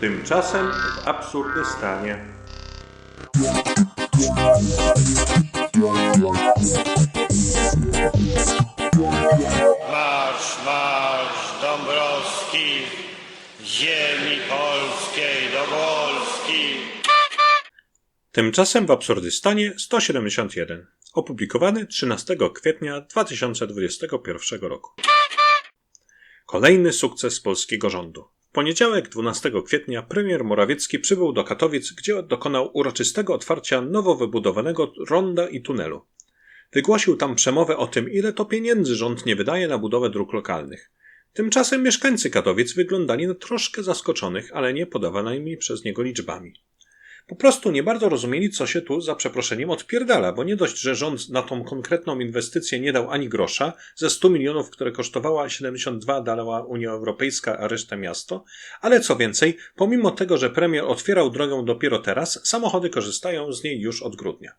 Tymczasem w Absurdystanie. Marsz, marsz Dąbrowski, ziemi polskiej do Wolski. Tymczasem w Absurdystanie 171. Opublikowany 13 kwietnia 2021 roku. Kolejny sukces polskiego rządu. W poniedziałek 12 kwietnia premier Morawiecki przybył do Katowic, gdzie dokonał uroczystego otwarcia nowo wybudowanego ronda i tunelu. Wygłosił tam przemowę o tym, ile to pieniędzy rząd nie wydaje na budowę dróg lokalnych. Tymczasem mieszkańcy Katowic wyglądali na troszkę zaskoczonych, ale nie podawanymi przez niego liczbami. Po prostu nie bardzo rozumieli, co się tu za przeproszeniem odpierdala, bo nie dość, że rząd na tą konkretną inwestycję nie dał ani grosza, ze 100 milionów, które kosztowała 72 dała Unia Europejska, a resztę miasto, ale co więcej, pomimo tego, że premier otwierał drogę dopiero teraz, samochody korzystają z niej już od grudnia.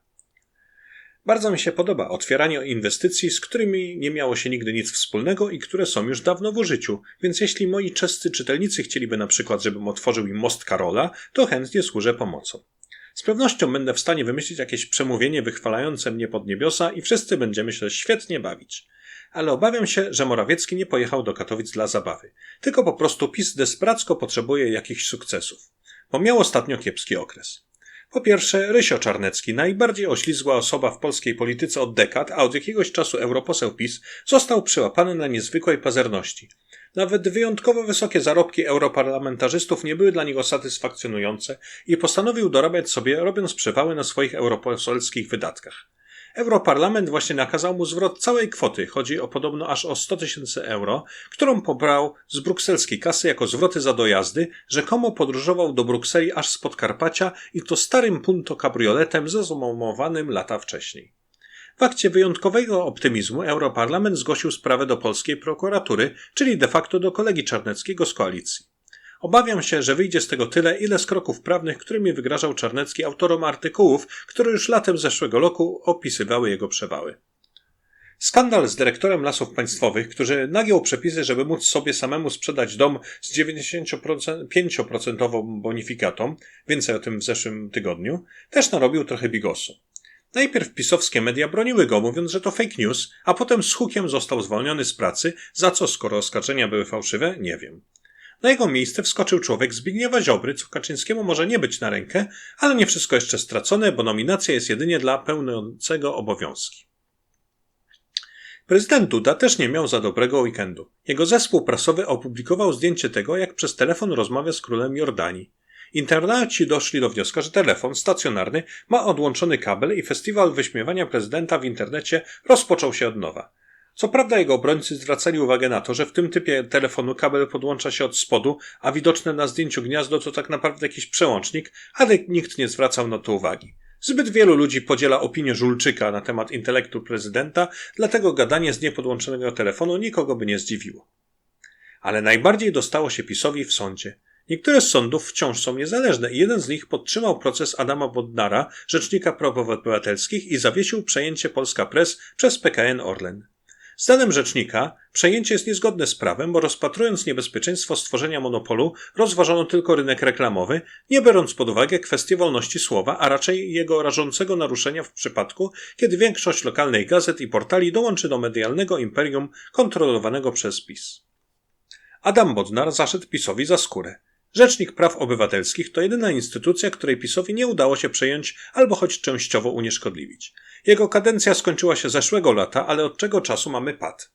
Bardzo mi się podoba otwieranie inwestycji, z którymi nie miało się nigdy nic wspólnego i które są już dawno w użyciu, więc jeśli moi czescy czytelnicy chcieliby na przykład, żebym otworzył im most Karola, to chętnie służę pomocą. Z pewnością będę w stanie wymyślić jakieś przemówienie wychwalające mnie pod niebiosa i wszyscy będziemy się świetnie bawić. Ale obawiam się, że Morawiecki nie pojechał do Katowic dla zabawy, tylko po prostu PiS desperacko potrzebuje jakichś sukcesów, bo miał ostatnio kiepski okres. Po pierwsze, Rysio Czarnecki, najbardziej oślizgła osoba w polskiej polityce od dekad, a od jakiegoś czasu europoseł PiS, został przyłapany na niezwykłej pazerności. Nawet wyjątkowo wysokie zarobki europarlamentarzystów nie były dla niego satysfakcjonujące i postanowił dorabiać sobie, robiąc przewały na swoich europoselskich wydatkach. Europarlament właśnie nakazał mu zwrot całej kwoty, chodzi o podobno aż o 100 tysięcy euro, którą pobrał z brukselskiej kasy jako zwroty za dojazdy, rzekomo podróżował do Brukseli aż z Podkarpacia i to starym punto kabrioletem zazumowanym lata wcześniej. W akcie wyjątkowego optymizmu Europarlament zgłosił sprawę do polskiej prokuratury, czyli de facto do kolegi Czarneckiego z koalicji. Obawiam się, że wyjdzie z tego tyle, ile z kroków prawnych, którymi wygrażał Czarnecki autorom artykułów, które już latem zeszłego roku opisywały jego przewały. Skandal z dyrektorem lasów państwowych, który nagiął przepisy, żeby móc sobie samemu sprzedać dom z 95% bonifikatą, więcej o tym w zeszłym tygodniu, też narobił trochę bigosu. Najpierw pisowskie media broniły go, mówiąc, że to fake news, a potem z hukiem został zwolniony z pracy, za co, skoro oskarżenia były fałszywe, nie wiem. Na jego miejsce wskoczył człowiek Zbigniewa Ziobry, co Kaczyńskiemu może nie być na rękę, ale nie wszystko jeszcze stracone, bo nominacja jest jedynie dla pełniącego obowiązki. Prezydent Duda też nie miał za dobrego weekendu. Jego zespół prasowy opublikował zdjęcie tego, jak przez telefon rozmawia z królem Jordanii. Internauci doszli do wniosku, że telefon stacjonarny ma odłączony kabel i festiwal wyśmiewania prezydenta w internecie rozpoczął się od nowa. Co prawda jego obrońcy zwracali uwagę na to, że w tym typie telefonu kabel podłącza się od spodu, a widoczne na zdjęciu gniazdo to tak naprawdę jakiś przełącznik, ale nikt nie zwracał na to uwagi. Zbyt wielu ludzi podziela opinię Żulczyka na temat intelektu prezydenta, dlatego gadanie z niepodłączonego telefonu nikogo by nie zdziwiło. Ale najbardziej dostało się PiSowi w sądzie. Niektóre z sądów wciąż są niezależne i jeden z nich podtrzymał proces Adama Bodnara, rzecznika praw obywatelskich i zawiesił przejęcie Polska Press przez PKN Orlen. Zdaniem rzecznika, przejęcie jest niezgodne z prawem, bo rozpatrując niebezpieczeństwo stworzenia monopolu, rozważono tylko rynek reklamowy, nie biorąc pod uwagę kwestię wolności słowa, a raczej jego rażącego naruszenia w przypadku, kiedy większość lokalnych gazet i portali dołączy do medialnego imperium kontrolowanego przez PiS. Adam Bodnar zaszedł PiSowi za skórę. Rzecznik Praw Obywatelskich to jedyna instytucja, której PiSowi nie udało się przejąć albo choć częściowo unieszkodliwić. Jego kadencja skończyła się zeszłego lata, ale od czego czasu mamy pad.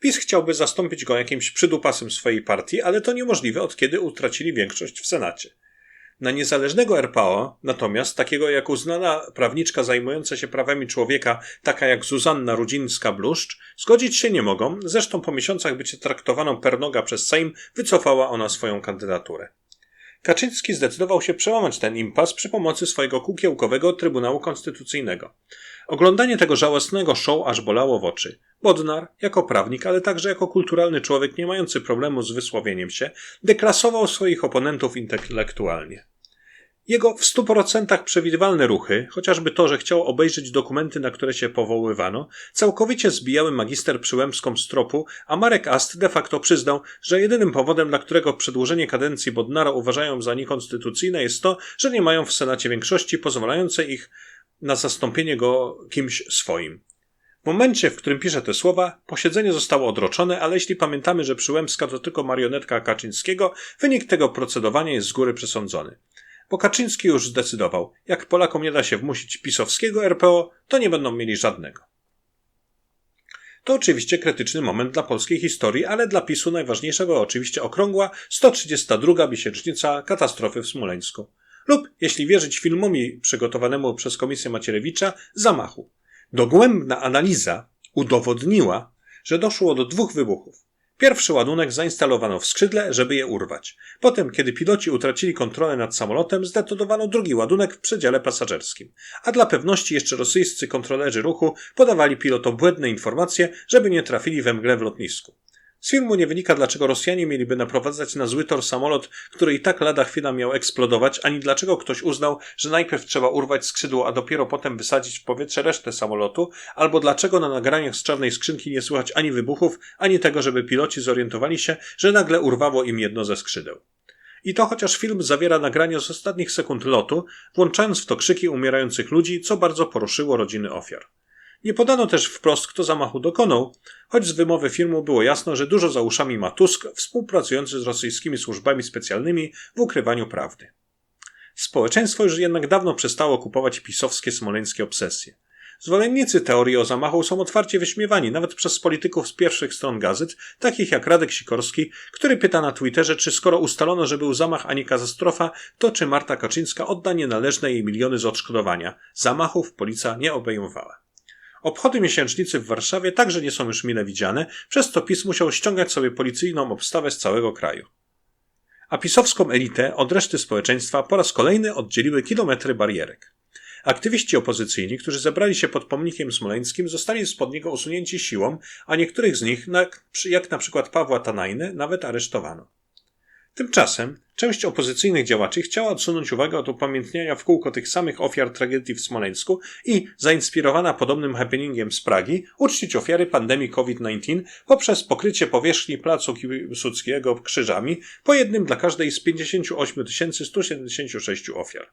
PiS chciałby zastąpić go jakimś przydupasem swojej partii, ale to niemożliwe od kiedy utracili większość w Senacie. Na niezależnego RPO, natomiast takiego jak uznana prawniczka zajmująca się prawami człowieka, taka jak Zuzanna Rudzińska-Bluszcz, zgodzić się nie mogą, zresztą po miesiącach bycie traktowaną pernoga przez Sejm, wycofała ona swoją kandydaturę. Kaczyński zdecydował się przełamać ten impas przy pomocy swojego kukiełkowego Trybunału Konstytucyjnego. Oglądanie tego żałosnego show aż bolało w oczy. Bodnar, jako prawnik, ale także jako kulturalny człowiek nie mający problemu z wysłowieniem się, deklasował swoich oponentów intelektualnie. Jego w stu procentach przewidywalne ruchy, chociażby to, że chciał obejrzeć dokumenty, na które się powoływano, całkowicie zbijały magister Przyłębską z tropu, a Marek Ast de facto przyznał, że jedynym powodem, dla którego przedłużenie kadencji Bodnara uważają za niekonstytucyjne jest to, że nie mają w Senacie większości pozwalającej ich na zastąpienie go kimś swoim. W momencie, w którym pisze te słowa, posiedzenie zostało odroczone, ale jeśli pamiętamy, że Przyłębska to tylko marionetka Kaczyńskiego, wynik tego procedowania jest z góry przesądzony. Bo Kaczyński już zdecydował, jak Polakom nie da się wmusić pisowskiego RPO, to nie będą mieli żadnego. To oczywiście krytyczny moment dla polskiej historii, ale dla PiSu najważniejszego oczywiście okrągła 132. miesięcznica katastrofy w Smoleńsku. Lub, jeśli wierzyć filmowi przygotowanemu przez komisję Macierewicza, zamachu. Dogłębna analiza udowodniła, że doszło do dwóch wybuchów. Pierwszy ładunek zainstalowano w skrzydle, żeby je urwać. Potem, kiedy piloci utracili kontrolę nad samolotem, zdetonowano drugi ładunek w przedziale pasażerskim. A dla pewności jeszcze rosyjscy kontrolerzy ruchu podawali pilotom błędne informacje, żeby nie trafili we mgle w lotnisku. Z filmu nie wynika, dlaczego Rosjanie mieliby naprowadzać na zły tor samolot, który i tak lada chwila miał eksplodować, ani dlaczego ktoś uznał, że najpierw trzeba urwać skrzydło, a dopiero potem wysadzić w powietrze resztę samolotu, albo dlaczego na nagraniach z czarnej skrzynki nie słychać ani wybuchów, ani tego, żeby piloci zorientowali się, że nagle urwało im jedno ze skrzydeł. I to chociaż film zawiera nagrania z ostatnich sekund lotu, włączając w to krzyki umierających ludzi, co bardzo poruszyło rodziny ofiar. Nie podano też wprost, kto zamachu dokonał, choć z wymowy filmu było jasno, że dużo za uszami ma Tusk, współpracujący z rosyjskimi służbami specjalnymi w ukrywaniu prawdy. Społeczeństwo już jednak dawno przestało kupować pisowskie smoleńskie obsesje. Zwolennicy teorii o zamachu są otwarcie wyśmiewani nawet przez polityków z pierwszych stron gazet, takich jak Radek Sikorski, który pyta na Twitterze, czy skoro ustalono, że był zamach, a nie katastrofa, to czy Marta Kaczyńska odda nienależne jej miliony z odszkodowania. Zamachów policja nie obejmowała. Obchody miesięcznicy w Warszawie także nie są już mile widziane, przez to PiS musiał ściągać sobie policyjną obstawę z całego kraju. A pisowską elitę od reszty społeczeństwa po raz kolejny oddzieliły kilometry barierek. Aktywiści opozycyjni, którzy zebrali się pod pomnikiem smoleńskim, zostali spod niego usunięci siłą, a niektórych z nich, jak na przykład Pawła Tanajny, nawet aresztowano. Tymczasem część opozycyjnych działaczy chciała odsunąć uwagę od upamiętniania w kółko tych samych ofiar tragedii w Smoleńsku i, zainspirowana podobnym happeningiem z Pragi, uczcić ofiary pandemii COVID-19 poprzez pokrycie powierzchni placu Piłsudskiego krzyżami po jednym dla każdej z 58 176 ofiar.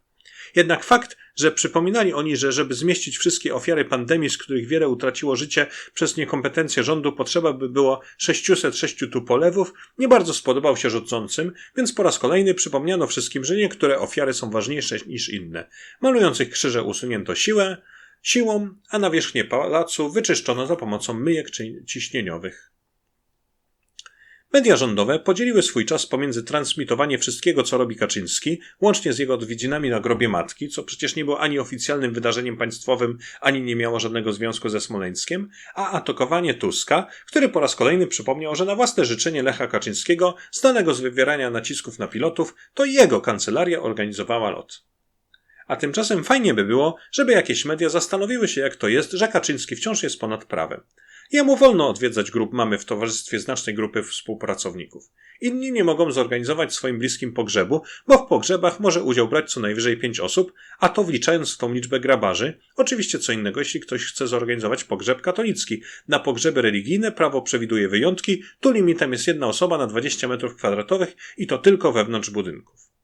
Jednak fakt, że przypominali oni, że żeby zmieścić wszystkie ofiary pandemii, z których wiele utraciło życie przez niekompetencję rządu, potrzeba by było 606 tupolewów, nie bardzo spodobał się rządzącym, więc po raz kolejny przypomniano wszystkim, że niektóre ofiary są ważniejsze niż inne. Malujących krzyże usunięto siłę, siłą, a nawierzchnię pałacu wyczyszczono za pomocą myjek ciśnieniowych. Media rządowe podzieliły swój czas pomiędzy transmitowanie wszystkiego, co robi Kaczyński, łącznie z jego odwiedzinami na grobie matki, co przecież nie było ani oficjalnym wydarzeniem państwowym, ani nie miało żadnego związku ze Smoleńskiem, a atakowanie Tuska, który po raz kolejny przypomniał, że na własne życzenie Lecha Kaczyńskiego, znanego z wywierania nacisków na pilotów, to jego kancelaria organizowała lot. A tymczasem fajnie by było, żeby jakieś media zastanowiły się, jak to jest, że Kaczyński wciąż jest ponad prawem. Jemu wolno odwiedzać grup mamy w towarzystwie znacznej grupy współpracowników. Inni nie mogą zorganizować swoim bliskim pogrzebu, bo w pogrzebach może udział brać co najwyżej pięć osób, a to wliczając w tą liczbę grabarzy. Oczywiście co innego, jeśli ktoś chce zorganizować pogrzeb katolicki. Na pogrzeby religijne prawo przewiduje wyjątki, tu limitem jest jedna osoba na 20 metrów kwadratowych i to tylko wewnątrz budynków.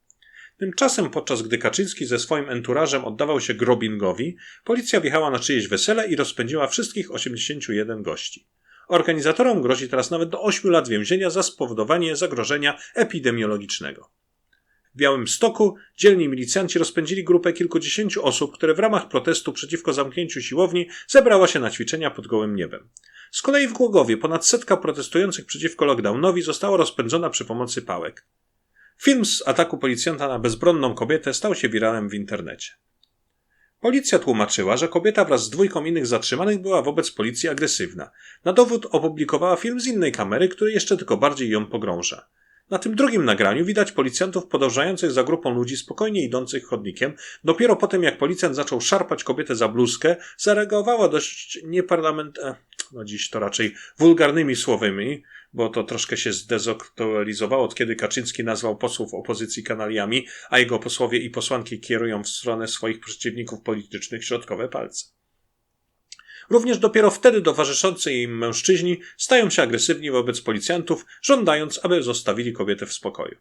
Tymczasem, podczas gdy Kaczyński ze swoim enturażem oddawał się grobingowi, policja wjechała na czyjeś wesele i rozpędziła wszystkich 81 gości. Organizatorom grozi teraz nawet do 8 lat więzienia za spowodowanie zagrożenia epidemiologicznego. W Białym Stoku dzielni milicjanci rozpędzili grupę kilkudziesięciu osób, które w ramach protestu przeciwko zamknięciu siłowni zebrała się na ćwiczenia pod gołym niebem. Z kolei w Głogowie ponad setka protestujących przeciwko lockdownowi została rozpędzona przy pomocy pałek. Film z ataku policjanta na bezbronną kobietę stał się wiralem w internecie. Policja tłumaczyła, że kobieta wraz z dwójką innych zatrzymanych była wobec policji agresywna. Na dowód opublikowała film z innej kamery, który jeszcze tylko bardziej ją pogrąża. Na tym drugim nagraniu widać policjantów podążających za grupą ludzi spokojnie idących chodnikiem. Dopiero po tym, jak policjant zaczął szarpać kobietę za bluzkę, zareagowała dość nieparlament... E, no dziś to raczej wulgarnymi słowami, bo to troszkę się zdezaktualizowało, od kiedy Kaczyński nazwał posłów opozycji kanaliami, a jego posłowie i posłanki kierują w stronę swoich przeciwników politycznych środkowe palce. Również dopiero wtedy towarzyszący im mężczyźni stają się agresywni wobec policjantów, żądając, aby zostawili kobietę w spokoju.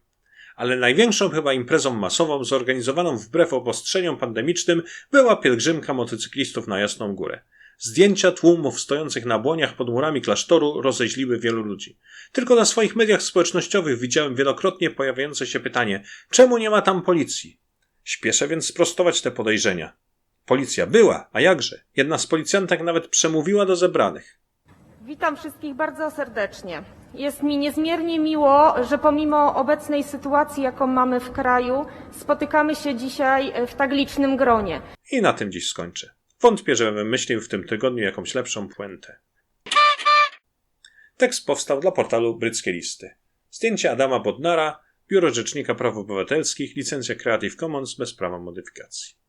Ale największą chyba imprezą masową, zorganizowaną wbrew obostrzeniom pandemicznym, była pielgrzymka motocyklistów na Jasną Górę. Zdjęcia tłumów stojących na błoniach pod murami klasztoru rozeźliły wielu ludzi. Tylko na swoich mediach społecznościowych widziałem wielokrotnie pojawiające się pytanie, czemu nie ma tam policji? Śpieszę więc sprostować te podejrzenia. Policja była, a jakże? Jedna z policjantek nawet przemówiła do zebranych. Witam wszystkich bardzo serdecznie. Jest mi niezmiernie miło, że pomimo obecnej sytuacji, jaką mamy w kraju, spotykamy się dzisiaj w tak licznym gronie. I na tym dziś skończę. Wątpię, że wymyślił w tym tygodniu jakąś lepszą puentę. Tekst powstał dla portalu Bryckie Listy. Zdjęcie Adama Bodnara, Biuro Rzecznika Praw Obywatelskich, licencja Creative Commons bez prawa modyfikacji.